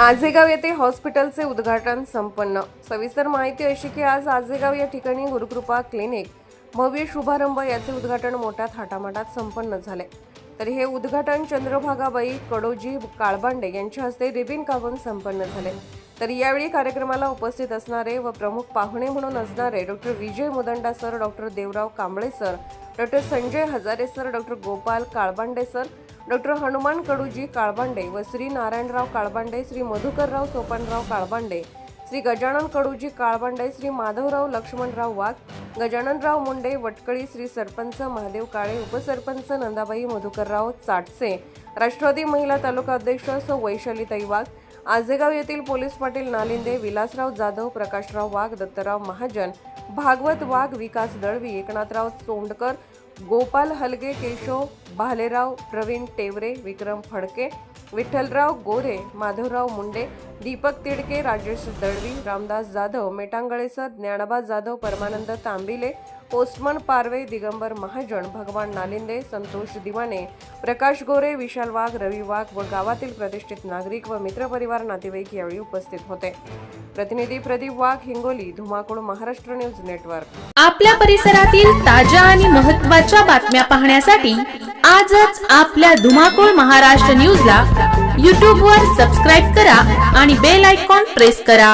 आजेगाव येथे हॉस्पिटलचे उद्घाटन संपन्न. सविस्तर माहिती अशी की आज आजेगाव या ठिकाणी गुरुकृपा क्लिनिक भव्य शुभारंभ याचे उद्घाटन मोठ्या थाटामाटात संपन्न झाले. तर हे उद्घाटन चंद्रभागाबाई कडोजी काळबांडे यांच्या हस्ते रिबिन कापून संपन्न झाले. तर यावेळी कार्यक्रमाला उपस्थित असणारे व प्रमुख पाहुणे म्हणून असणारे doctor Vijay Mudanda sir doctor Devrao Kamble sir doctor Sanjay Hazare sir doctor Gopal Kalbande sir doctor Hanuman Kaduji Kalbande व श्री नारायणराव काळबांडे श्री मधुकरराव सोपानराव काळबांडे श्री गजानन कडूजी काळबांडे श्री माधवराव लक्ष्मणराव वाघ गजाननराव मुंडे वटकळी श्री सरपंच महादेव काळे उपसरपंच नंदाबाई मधुकरराव चाटसे राष्ट्रवादी महिला तालुका अध्यक्ष सौ वैशालीताई वाघ आजेगाव येथील police Patil Nalinde Vilasrao Jadhav Prakashrao Wagh Dattarao Mahajan Bhagwat Wagh Vikas Dalvi Eknathrao Chondkar Gopal Halge Keshav Bhalerao Pravin Tevre Vikram Phadke Vitthalrao Gore Madhavrao Munde Deepak Tidke Rajesh Dalvi Ramdas Jadhav Metangale sir Dnyanba Jadhav Parmanand Tambile postman Parve Digambar Mahajan Bhagwan Nalinde Santosh दिवाने प्रकाश गोरे विशाल वाघ रवी वाघ व गावातील प्रतिष्ठित नागरिक व मित्रपरिवार नातेवाईक यावेळी उपस्थित होते. प्रतिनिधी प्रदीप वाघ हिंगोली धुमाकूळ महाराष्ट्र न्यूज नेटवर्क. आपल्या परिसरातील ताज्या आणि महत्त्वाच्या बातम्या पाहण्यासाठी आजच आपल्या धुमाकूळ महाराष्ट्र न्यूजला यूट्यूबवर वर सबस्क्राईब करा आणि बेल आयकॉन प्रेस करा.